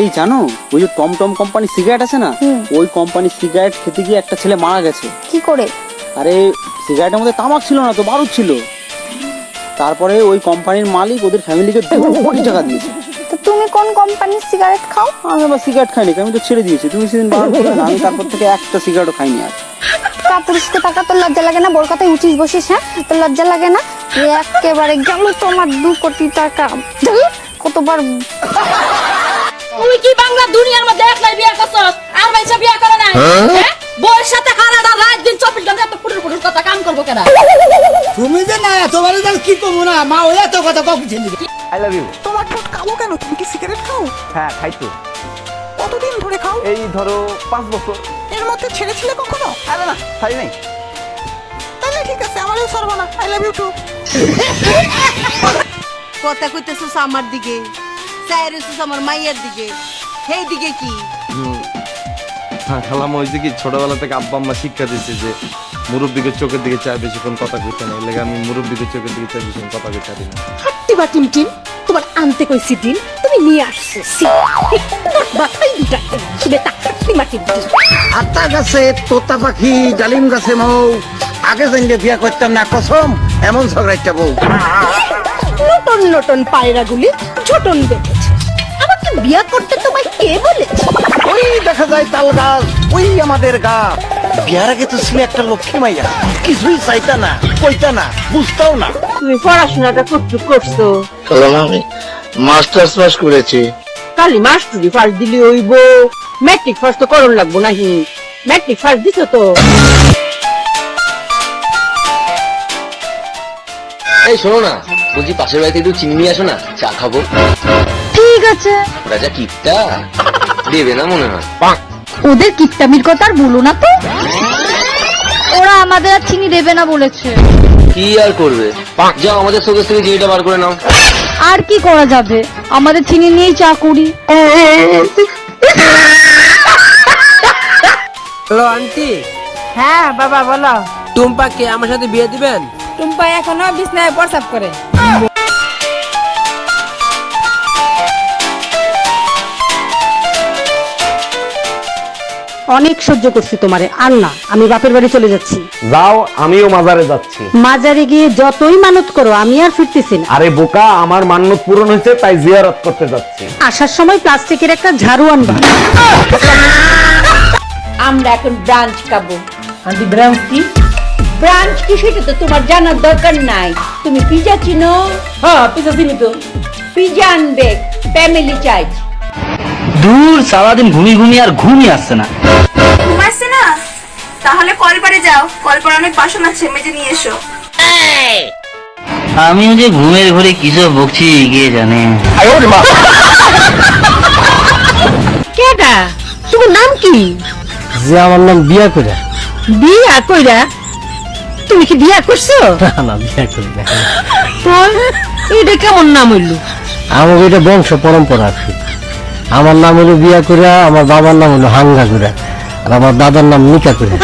এই জানো ওই যে টমটম কোম্পানির সিগারেট আছে না হুম। ওই কোম্পানির সিগারেট খেতে গিয়ে একটা ছেলে মারা গেছে। কি করে? আরে সিগারেটের মধ্যে তামাক ছিল না তো বারুদ ছিল। তারপরে ওই কোম্পানির মালিক ওদের ফ্যামিলিকে দু কোটি টাকা দিয়েছে। তো তুমি কোন কোম্পানির সিগারেট খাও? আমি আবার সিগারেট খাইনি আমি তো ছেড়ে দিয়েছি। তুমি সেদিন বারণ করলে না, আমি তারপর থেকে একটা সিগারেটও খাইনি আর কাপুরুষকে টাকা তোর লজ্জা লাগে না? বোর কথায় উঠিস বসিস হ্যাঁ? তোর লজ্জা লাগে না? একেবারে গেল তোমার দু কোটি টাকা। ধুর, কতবার তুই কি বাংলা দুনিয়ার মধ্যে একলাই বিয়ে করছস? আর মাইসা বিয়ে করে নাই? হ্যাঁ? বউয়ের সাথে হারাটা রাত দিন চব্বিশ ঘণ্টা এত ফুটুর ফুটুর কথা কাম করব কেন? তুমি যে না তোমার যেন কি কমু না মা ওই এত কথা কখন আই লাভ ইউ তোমার ঠোঁট কালো কেন? তুমি কি সিগারেট খাও? হ্যাঁ খাই তো। কতদিন ধরে খাও? এই ধরো পাঁচ বছর। এর মধ্যে ছেড়েছিলে কখনো? আরে না ছাড়ি নাই। তাহলে ঠিক আছে আমারও সরবো না। আই লাভ ইউ টু কথা কইতেছিস আমার দিকে। চাইরেছিস আমার মাইয়ের দিকে। সেই দিকে কি? হ্যাঁ খালাম ওই যে কি ছোটবেলা থেকে আব্বা আম্মা শিক্ষা দিচ্ছে যে মুরব্বীকে চোখের দিকে চায় বেশিক্ষণ কথা কইতে না। এর লেগে আমি মুরব্বীকে চোখের দিকে চাই বেশিক্ষণ কথা কইতে পারি না। টিম টিম তোমার আনতে কইছি দিন তুমি নিয়ে আসছো দুটা টিম টিম আত্মা গাছে তোতা পাখি ডালিম গাছে মৌ। আগে জানলে বিয়া করতাম না কসম এমন ঝগড়াইটা বউ। নটন নটন পায়রাগুলি ছোটন আমাকে বিয়া করতে তোমায় কে বলেছে? ওই দেখা যায় তাল গাছ ওই আমাদের গা। বিয়ার আগে তো ছিল একটা লক্ষ্মী মাইয়া। কিছুই চাইতা না কইতা না বুঝতাও না। তুমি পড়াশোনাটা কতটুক করছ। কারণ আমি মাস্টার্স পাস করেছি। কালি মাস্টুরি ফার্স্ট দিলি হইব। ম্যাট্রিক ফার্স্ট তো করণ লাগবো নাহি। ম্যাট্রিক ফার্স্ট দিছো তো? এই শোনো না বলছি পাশের বাড়িতে একটু চিনি নিয়ে আসো না চা খাব। ঠিক আছে। রাজা কিপটা দেবে না মনে হয়। ওদের কিপটামির কথা আর বলো না তো। ওরা আমাদের আর চিনি দেবে না বলেছে। কি আর করবে? যাও আমাদের শোকেস থেকে চিনিটা বার করে নাও। আর কি করা যাবে? আমাদের চিনি নিয়েই চা করি। Hello aunty. হ্যাঁ বাবা বলো। টুম্পাকে আমার সাথে বিয়ে দিবেন? টুম্পা এখনও বিছনায় প্রসাব করে। অনেক সহ্য করছি তোমারে। আর না আমি বাপের বাড়ি চলে যাচ্ছি। যাও আমিও মাজারে যাচ্ছি। মাজারে গিয়ে যতই মানত করো আমি আর ফিরতেছি না। আরে বোকা আমার মান্যত পূরণ হয়েছে তাই জিয়ারত করতে যাচ্ছি। আসার সময় প্লাস্টিকের একটা ঝাড়ু আনবা। আমরা এখন ব্রাঞ্চ খাব। আন্টি ব্রাঞ্চ কি? ব্রাঞ্চ কি সেটা তো তোমার জানার দরকার নাই। তুমি পিজা চিনো? হ্যাঁ পিজা চিনি তো। পিজা আনবে ফ্যামিলি চাই দূর সারাদিন ঘুমি ঘুমি আর ঘুমই আসছে না। ঘুমাচ্ছে না? তাহলে কলপারে যাও। কলপারে অনেক বাসন আছে মেজে নিয়ে এসো। আমিও যে ঘুমের ঘরে কিসব বকছি গিয়ে জানে। কেডা? তোমার নাম কি? যে আমার নাম বিয়া করে বিয়া কইরা? তুমি কি বিয়া করছ? না বিয়া করি না তো এটা কেমন নাম হইল? আমার এটা বংশ পরম্পরা কি আমার নাম হলো বিয়া করিয়া আমার বাবার নাম হলো হাঙ্গা করে আর আমার দাদার নাম নিকা করে